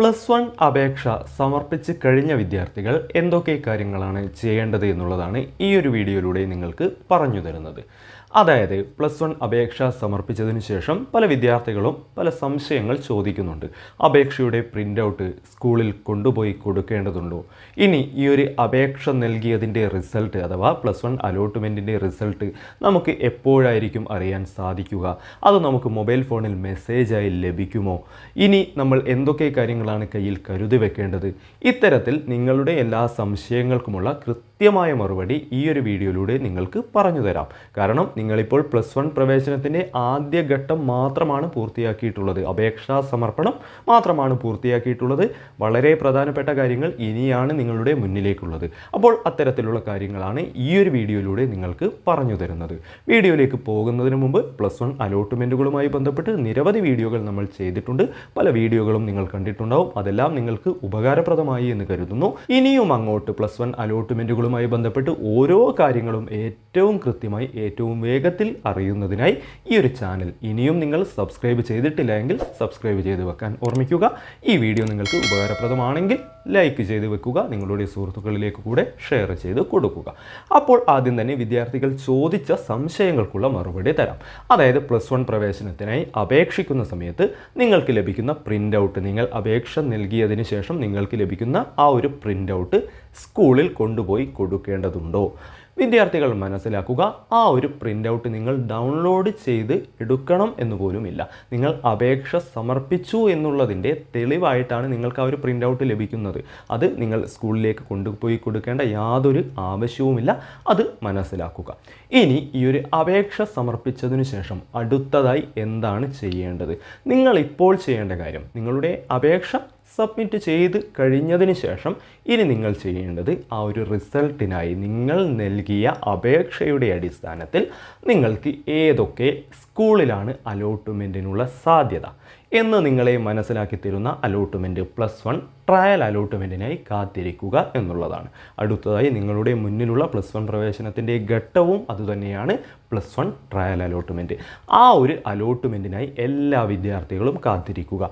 Plus one അപേക്ഷ സമർപ്പിച്ച് കഴിഞ്ഞ വിദ്യാർത്ഥികൾ എന്തൊക്കെ കാര്യങ്ങളാണ് ചെയ്യേണ്ടത് എന്നുള്ളതാണ് ഈ ഒരു വീഡിയോയിലൂടെ നിങ്ങൾക്ക് പറഞ്ഞു തരുന്നത്. അതായത് പ്ലസ് വൺ അപേക്ഷ സമർപ്പിച്ചതിന് ശേഷം പല വിദ്യാർത്ഥികളും പല സംശയങ്ങൾ ചോദിക്കുന്നുണ്ട്. അപേക്ഷയുടെ പ്രിന്റ് ഔട്ട് സ്കൂളിൽ കൊണ്ടുപോയി കൊടുക്കേണ്ടതുണ്ടോ? ഇനി ഈ ഒരു അപേക്ഷ നൽകിയതിന്റെ റിസൾട്ട് അഥവാ പ്ലസ് വൺ അലോട്ട്മെന്റിന്റെ റിസൾട്ട് നമുക്ക് എപ്പോഴായിരിക്കും അറിയാൻ സാധിക്കുക? അത് നമുക്ക് മൊബൈൽ ഫോണിൽ മെസ്സേജായി ലഭിക്കുമോ? ഇനി നമ്മൾ എന്തൊക്കെ കാര്യങ്ങളാണ് കയ്യിൽ കരുതി വെക്കേണ്ടത്. ഇത്തരത്തിൽ നിങ്ങളുടെ എല്ലാ സംശയങ്ങൾക്കുമുള്ള കൃത്യമായ മറുപടി ഈ ഒരു വീഡിയോയിലൂടെ നിങ്ങൾക്ക് പറഞ്ഞു തരാം. കാരണം നിങ്ങളിപ്പോൾ പ്ലസ് വൺ പ്രവേശനത്തിന്റെ ആദ്യഘട്ടം മാത്രമാണ് പൂർത്തിയാക്കിയിട്ടുള്ളത്. അപേക്ഷാ സമർപ്പണം മാത്രമാണ് പൂർത്തിയാക്കിയിട്ടുള്ളത്. വളരെ പ്രധാനപ്പെട്ട കാര്യങ്ങൾ ഇനിയാണ് നിങ്ങളുടെ മുന്നിലേക്കുള്ളത്. അപ്പോൾ അത്തരത്തിലുള്ള കാര്യങ്ങളാണ് ഈ ഒരു വീഡിയോയിലൂടെ നിങ്ങൾക്ക് പറഞ്ഞു തരുന്നത്. വീഡിയോയിലേക്ക് പോകുന്നതിന് മുമ്പ് പ്ലസ് വൺ അലോട്ട്മെന്റുകളുമായി ബന്ധപ്പെട്ട് നിരവധി വീഡിയോകൾ നമ്മൾ ചെയ്തിട്ടുണ്ട്. പല വീഡിയോകളും നിങ്ങൾ കണ്ടിട്ടുണ്ടാവും. അതെല്ലാം നിങ്ങൾക്ക് ഉപകാരപ്രദമായി എന്ന് കരുതുന്നു. ഇനിയും അങ്ങോട്ട് പ്ലസ് വൺ അലോട്ട്മെന്റുകളുമായി ബന്ധപ്പെട്ട് ഓരോ കാര്യങ്ങളും ഏറ്റവും കൃത്യമായി ഏറ്റവും വേഗത്തിൽ അറിയുന്നതിനായി ഈ ഒരു ചാനൽ. ഇനിയും നിങ്ങൾ സബ്സ്ക്രൈബ് ചെയ്തിട്ടില്ല എങ്കിൽ സബ്സ്ക്രൈബ് ചെയ്ത് വെക്കാൻ ഓർമ്മിക്കുക. ഈ വീഡിയോ നിങ്ങൾക്ക് ഉപകാരപ്രദമാണെങ്കിൽ ലൈക്ക് ചെയ്ത് വെക്കുക നിങ്ങളുടെ സുഹൃത്തുക്കളിലേക്ക് കൂടെ ഷെയർ ചെയ്ത് കൊടുക്കുക. അപ്പോൾ ആദ്യം തന്നെ വിദ്യാർത്ഥികൾ ചോദിച്ച സംശയങ്ങൾക്കുള്ള മറുപടി തരാം. അതായത് പ്ലസ് വൺ പ്രവേശനത്തിനായി അപേക്ഷിക്കുന്ന സമയത്ത് നിങ്ങൾക്ക് ലഭിക്കുന്ന പ്രിന്റ് ഔട്ട് നിങ്ങൾ അപേക്ഷ നൽകിയതിന് ശേഷം നിങ്ങൾക്ക് ലഭിക്കുന്ന ആ ഒരു പ്രിന്റ് ഔട്ട് സ്കൂളിൽ കൊണ്ടുപോയി കൊടുക്കേണ്ടതുണ്ടോ? വിദ്യാർത്ഥികൾ മനസ്സിലാക്കുക ആ ഒരു പ്രിന്റ് ഔട്ട് നിങ്ങൾ ഡൗൺലോഡ് ചെയ്ത് എടുക്കണം എന്ന് പോലുമില്ല. നിങ്ങൾ അപേക്ഷ സമർപ്പിച്ചു എന്നുള്ളതിന്റെ തെളിവായിട്ടാണ് നിങ്ങൾക്ക് ആ ഒരു പ്രിന്റ് ഔട്ട് ലഭിക്കുന്നത്. അത് നിങ്ങൾ സ്കൂളിലേക്ക് കൊണ്ടുപോയി കൊടുക്കേണ്ട യാതൊരു ആവശ്യവുമില്ല. അത് മനസ്സിലാക്കുക. ഇനി ഈ ഒരു അപേക്ഷ സമർപ്പിച്ചതിനു ശേഷം അടുത്തതായി എന്താണ് ചെയ്യേണ്ടത്? നിങ്ങൾ ഇപ്പോൾ ചെയ്യേണ്ട കാര്യം നിങ്ങളുടെ അപേക്ഷ സബ്മിറ്റ് ചെയ്ത് കഴിഞ്ഞതിന് ശേഷം ഇനി നിങ്ങൾ ചെയ്യേണ്ടത് ആ ഒരു റിസൾട്ടിനായി നിങ്ങൾ നൽകിയ അപേക്ഷയുടെ അടിസ്ഥാനത്തിൽ നിങ്ങൾക്ക് ഏതൊക്കെ സ്കൂളിലാണ് അലോട്ട്മെന്റിനുള്ള സാധ്യത. എന്ന് നിങ്ങളെ മനസ്സിലാക്കി തരുന്ന അലോട്ട്മെന്റ് പ്ലസ് വൺ ട്രയൽ അലോട്ട്മെന്റിനായി കാത്തിരിക്കുക എന്നുള്ളതാണ്. അടുത്തതായി നിങ്ങളുടെ മുന്നിലുള്ള പ്ലസ് വൺ പ്രവേശനത്തിന്റെ ഘട്ടവും അതുതന്നെയാണ് പ്ലസ് വൺ ട്രയൽ അലോട്ട്മെന്റ് ആ ഒരു അലോട്ട്മെന്റിനായി എല്ലാ വിദ്യാർത്ഥികളും കാത്തിരിക്കുക.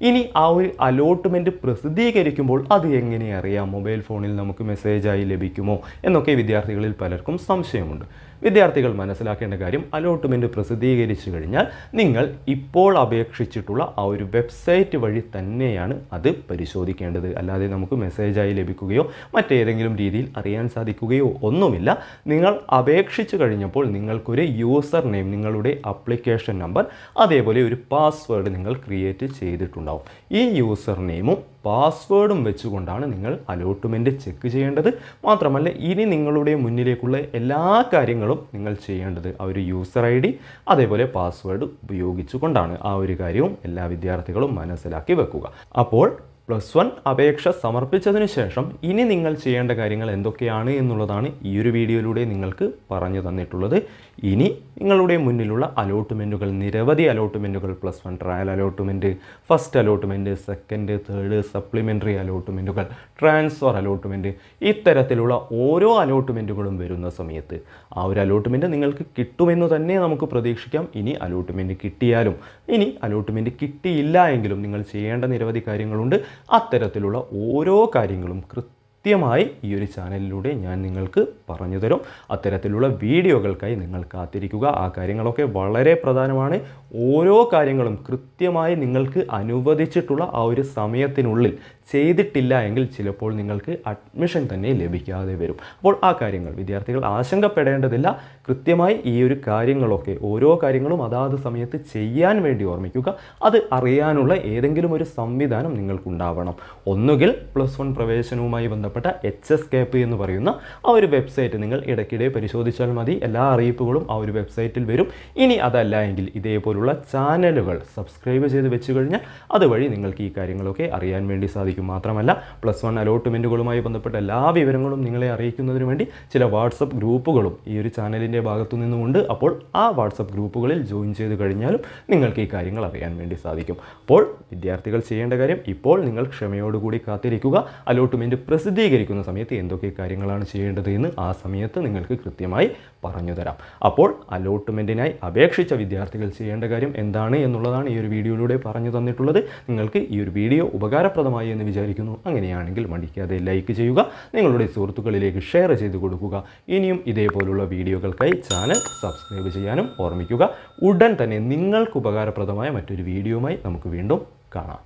ഇനി ആ ഒരു അലോട്ട്മെന്റ് പ്രസിദ്ധീകരിക്കുമ്പോൾ അത് എങ്ങനെ അറിയാം? മൊബൈൽ ഫോണിൽ നമുക്ക് മെസ്സേജായി ലഭിക്കുമോ? എന്നൊക്കെ വിദ്യാർത്ഥികളിൽ പലർക്കും സംശയമുണ്ട്. വിദ്യാർത്ഥികൾ മനസ്സിലാക്കേണ്ട കാര്യം അലോട്ട്മെന്റ് പ്രസിദ്ധീകരിച്ചു കഴിഞ്ഞാൽ നിങ്ങൾ ഇപ്പോൾ അപേക്ഷിച്ചിട്ടുള്ള ആ ഒരു വെബ്സൈറ്റ് വഴി തന്നെയാണ് അത് പരിശോധിക്കേണ്ടത്. അല്ലാതെ നമുക്ക് മെസ്സേജായി ലഭിക്കുകയോ മറ്റേതെങ്കിലും രീതിയിൽ അറിയാൻ സാധിക്കുകയോ ഒന്നുമില്ല. നിങ്ങൾ അപേക്ഷിച്ചു കഴിഞ്ഞപ്പോൾ നിങ്ങൾക്കൊരു യൂസർ നെയിം നിങ്ങളുടെ അപ്ലിക്കേഷൻ നമ്പർ അതേപോലെ ഒരു പാസ്വേഡ് നിങ്ങൾ ക്രിയേറ്റ് ചെയ്തിട്ടുണ്ടാവും. ഈ യൂസർ നെയിമും പാസ്വേഡും വെച്ചുകൊണ്ടാണ് നിങ്ങൾ അലോട്ട്മെന്റ് ചെക്ക് ചെയ്യേണ്ടത്. മാത്രമല്ല ഇനി നിങ്ങളുടെ മുന്നിലേക്കുള്ള എല്ലാ കാര്യങ്ങളും നിങ്ങൾ ചെയ്യേണ്ടത് ആ ഒരു യൂസർ ഐ ഡി അതേപോലെ പാസ്വേഡ് ഉപയോഗിച്ചുകൊണ്ടാണ്. ആ ഒരു കാര്യവും എല്ലാ വിദ്യാർത്ഥികളും മനസ്സിലാക്കി വെക്കുക. അപ്പോൾ പ്ലസ് വൺ അപേക്ഷ സമർപ്പിച്ചതിന് ശേഷം ഇനി നിങ്ങൾ ചെയ്യേണ്ട കാര്യങ്ങൾ എന്തൊക്കെയാണ് എന്നുള്ളതാണ് ഈ ഒരു വീഡിയോയിലൂടെ നിങ്ങൾക്ക് പറഞ്ഞു തന്നിട്ടുള്ളത്. ഇനി നിങ്ങളുടെ മുന്നിലുള്ള അലോട്ട്മെന്റുകൾ നിരവധി അലോട്ട്മെന്റുകൾ plus one trial allotment first allotment second third supplementary അലോട്ട്മെന്റുകൾ transfer allotment ഇത്തരത്തിലുള്ള ഓരോ അലോട്ട്മെന്റുകളും വരുന്ന സമയത്ത് ആ ഒരു അലോട്ട്മെന്റ് നിങ്ങൾക്ക് കിട്ടുമെന്ന് തന്നെ നമുക്ക് പ്രതീക്ഷിക്കാം. ഇനി അലോട്ട്മെന്റ് കിട്ടിയാലും ഇനി അലോട്ട്മെന്റ് കിട്ടിയില്ല എങ്കിലും നിങ്ങൾ ചെയ്യേണ്ട നിരവധി കാര്യങ്ങളുണ്ട്. അത്തരത്തിലുള്ള ഓരോ കാര്യങ്ങളും കൃത്യമായി ഈ ഒരു ചാനലിലൂടെ ഞാൻ നിങ്ങൾക്ക് പറഞ്ഞു തരും. അത്തരത്തിലുള്ള വീഡിയോകൾക്കായി നിങ്ങൾ കാത്തിരിക്കുക. ആ കാര്യങ്ങളൊക്കെ വളരെ പ്രധാനമാണ്. ഓരോ കാര്യങ്ങളും കൃത്യമായി നിങ്ങൾക്ക് അനുവദിച്ചിട്ടുള്ള ആ ഒരു സമയത്തിനുള്ളിൽ ചെയ്തിട്ടില്ല എങ്കിൽ ചിലപ്പോൾ നിങ്ങൾക്ക് അഡ്മിഷൻ തന്നെ ലഭിക്കാതെ വരും. അപ്പോൾ ആ കാര്യങ്ങൾ വിദ്യാർത്ഥികൾ ആശങ്കപ്പെടേണ്ടതില്ല. കൃത്യമായി ഈ ഒരു കാര്യങ്ങളൊക്കെ ഓരോ കാര്യങ്ങളും അതാത് സമയത്ത് ചെയ്യാൻ വേണ്ടി ഓർമ്മിക്കുക. അത് അറിയാനുള്ള ഏതെങ്കിലും ഒരു സംവിധാനം നിങ്ങൾക്കുണ്ടാവണം. ഒന്നുകിൽ പ്ലസ് വൺ പ്രവേശനവുമായി ബന്ധപ്പെട്ട എച്ച് എസ് കേപ്പ് എന്ന് പറയുന്ന ആ ഒരു വെബ്സൈറ്റ് നിങ്ങൾ ഇടയ്ക്കിടെ പരിശോധിച്ചാൽ മതി. എല്ലാ അറിയിപ്പുകളും ആ ഒരു വെബ്സൈറ്റിൽ വരും. ഇനി അതല്ല എങ്കിൽ ഇതേപോലുള്ള ചാനലുകൾ സബ്സ്ക്രൈബ് ചെയ്ത് വെച്ച് കഴിഞ്ഞാൽ അതുവഴി നിങ്ങൾക്ക് ഈ കാര്യങ്ങളൊക്കെ അറിയാൻ വേണ്ടി സാധിക്കും. അറിയിക്കും മാത്രമല്ല പ്ലസ് വൺ അലോട്ട്മെന്റുകളുമായി ബന്ധപ്പെട്ട എല്ലാ വിവരങ്ങളും നിങ്ങളെ അറിയിക്കുന്നതിന് വേണ്ടി ചില വാട്സപ്പ് ഗ്രൂപ്പുകളും ഈ ഒരു ചാനലിന്റെ ഭാഗത്തു നിന്നുമുണ്ട്. അപ്പോൾ ആ വാട്സപ്പ് ഗ്രൂപ്പുകളിൽ ജോയിൻ ചെയ്ത് കഴിഞ്ഞാലും നിങ്ങൾക്ക് ഈ കാര്യങ്ങൾ അറിയാൻ വേണ്ടി സാധിക്കും. അപ്പോൾ വിദ്യാർത്ഥികൾ ചെയ്യേണ്ട കാര്യം ഇപ്പോൾ നിങ്ങൾ ക്ഷമയോടുകൂടി കാത്തിരിക്കുക. അലോട്ട്മെന്റ് പ്രസിദ്ധീകരിക്കുന്ന സമയത്ത് എന്തൊക്കെ കാര്യങ്ങളാണ് ചെയ്യേണ്ടത് എന്ന് ആ സമയത്ത് നിങ്ങൾക്ക് കൃത്യമായി പറഞ്ഞു തരാം. അപ്പോൾ അലോട്ട്മെന്റിനായി അപേക്ഷിച്ച വിദ്യാർത്ഥികൾ ചെയ്യേണ്ട കാര്യം എന്താണ് എന്നുള്ളതാണ് ഈ ഒരു വീഡിയോയിലൂടെ പറഞ്ഞു തന്നിട്ടുള്ളത്. നിങ്ങൾക്ക് ഈ ഒരു വീഡിയോ ഉപകാരപ്രദമായി എന്ന് വിചാരിക്കുന്നു. അങ്ങനെയാണെങ്കിൽ മടിക്കാതെ ലൈക്ക് ചെയ്യുക നിങ്ങളുടെ സുഹൃത്തുക്കളിലേക്ക് ഷെയർ ചെയ്ത് കൊടുക്കുക. ഇനിയും ഇതേപോലുള്ള വീഡിയോകൾക്കായി ചാനൽ സബ്സ്ക്രൈബ് ചെയ്യാനും ഓർമ്മിക്കുക. ഉടൻ തന്നെ നിങ്ങൾക്ക് ഉപകാരപ്രദമായ മറ്റൊരു വീഡിയോയുമായി നമുക്ക് വീണ്ടും കാണാം.